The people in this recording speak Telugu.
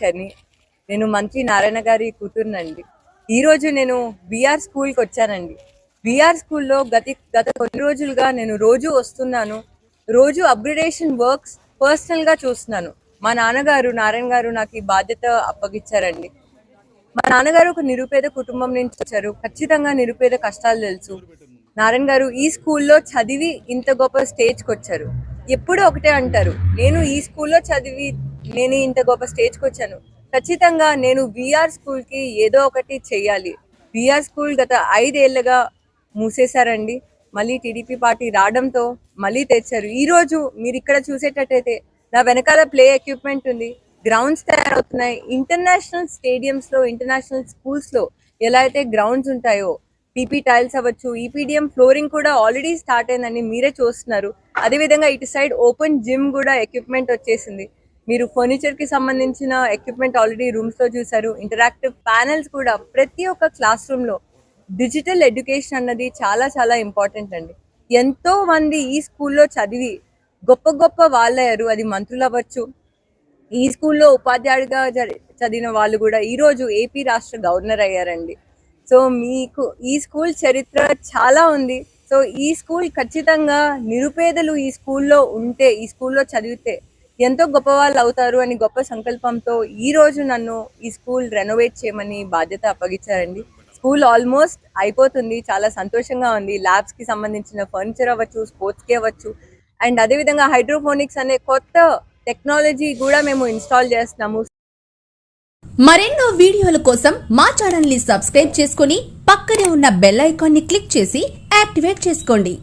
శని. నేను మంత్రి నారాయణ గారి కూతురునండి. ఈరోజు నేను బీఆర్ స్కూల్కి వచ్చానండి. బీఆర్ స్కూల్లో గతి గత కొన్ని రోజులుగా నేను రోజు వస్తున్నాను. రోజు అప్గ్రేడేషన్ వర్క్స్ పర్సనల్గా చూస్తున్నాను. మా నాన్నగారు నారాయణ గారు నాకు ఈ బాధ్యత అప్పగిచ్చారండి. మా నాన్నగారు ఒక నిరుపేద కుటుంబం నుంచి వచ్చారు. ఖచ్చితంగా నిరుపేద కష్టాలు తెలుసు. నారాయణ గారు ఈ స్కూల్లో చదివి ఇంత గొప్ప స్టేజ్కి వచ్చారు. ఎప్పుడూ ఒకటే అంటారు. నేను ఈ స్కూల్లో చదివి నేను ఇంత గొప్ప స్టేజ్కి వచ్చాను. ఖచ్చితంగా నేను విఆర్ స్కూల్కి ఏదో ఒకటి చెయ్యాలి. విఆర్ స్కూల్ గత ఐదేళ్ళుగా మూసేశారండి. మళ్ళీ టీడీపీ పార్టీ రావడంతో మళ్ళీ తెచ్చారు ఈ రోజు మీరు ఇక్కడ చూసేటట్టయితే నా వెనకాల ప్లే ఎక్విప్మెంట్ ఉంది. గ్రౌండ్స్ తయారవుతున్నాయి. ఇంటర్నేషనల్ స్టేడియంస్లో ఇంటర్నేషనల్ స్కూల్స్లో ఎలా అయితే గ్రౌండ్స్ ఉంటాయో పీపీ టైల్స్ అవ్వచ్చు ఈపీడిఎం ఫ్లోరింగ్ కూడా ఆల్రెడీ స్టార్ట్ అయిందని మీరే చూస్తున్నారు. అదేవిధంగా ఇటు సైడ్ ఓపెన్ జిమ్ కూడా ఎక్విప్మెంట్ వచ్చేసింది. మీరు ఫర్నిచర్కి సంబంధించిన ఎక్విప్మెంట్ ఆల్రెడీ రూమ్స్లో చూసారు ఇంటరాక్టివ్ ప్యానెల్స్ కూడా ప్రతి ఒక్క క్లాస్ రూమ్లో డిజిటల్ ఎడ్యుకేషన్ అన్నది చాలా చాలా ఇంపార్టెంట్ అండి. ఎంతో మంది ఈ స్కూల్లో చదివి గొప్ప గొప్ప వాళ్ళయ్యారు. అది మంత్రులు అవ్వచ్చు. ఈ స్కూల్లో ఉపాధ్యాయుడిగా చదివిన వాళ్ళు కూడా ఈ రోజు ఏపీ రాష్ట్ర గవర్నర్ అయ్యారండి. సో మీకు ఈ స్కూల్ చరిత్ర చాలా ఉంది. సో ఈ స్కూల్ ఖచ్చితంగా నిరుపేదలు ఈ స్కూల్లో ఉంటే ఈ స్కూల్లో చదివితే ఎంతో గొప్ప వాళ్ళు అవుతారు అని గొప్ప సంకల్పంతో ఈ రోజు నన్ను ఈ స్కూల్ రెనోవేట్ చేయమని బాధ్యత అప్పగించారండి. స్కూల్ ఆల్మోస్ట్ అయిపోతుంది. చాలా సంతోషంగా ఉంది. ల్యాబ్స్కి సంబంధించిన ఫర్నిచర్ అవ్వచ్చు స్పోర్ట్స్కి అవ్వచ్చు. అండ్ అదేవిధంగా హైడ్రోఫోనిక్స్ అనే కొత్త టెక్నాలజీ కూడా మేము ఇన్స్టాల్ చేస్తున్నాము. మరెన్నో వీడియోల కోసం మా ఛానల్ని సబ్స్క్రైబ్ చేసుకుని పక్కనే ఉన్న బెల్ ఐకాన్ని క్లిక్ చేసి యాక్టివేట్ చేసుకోండి.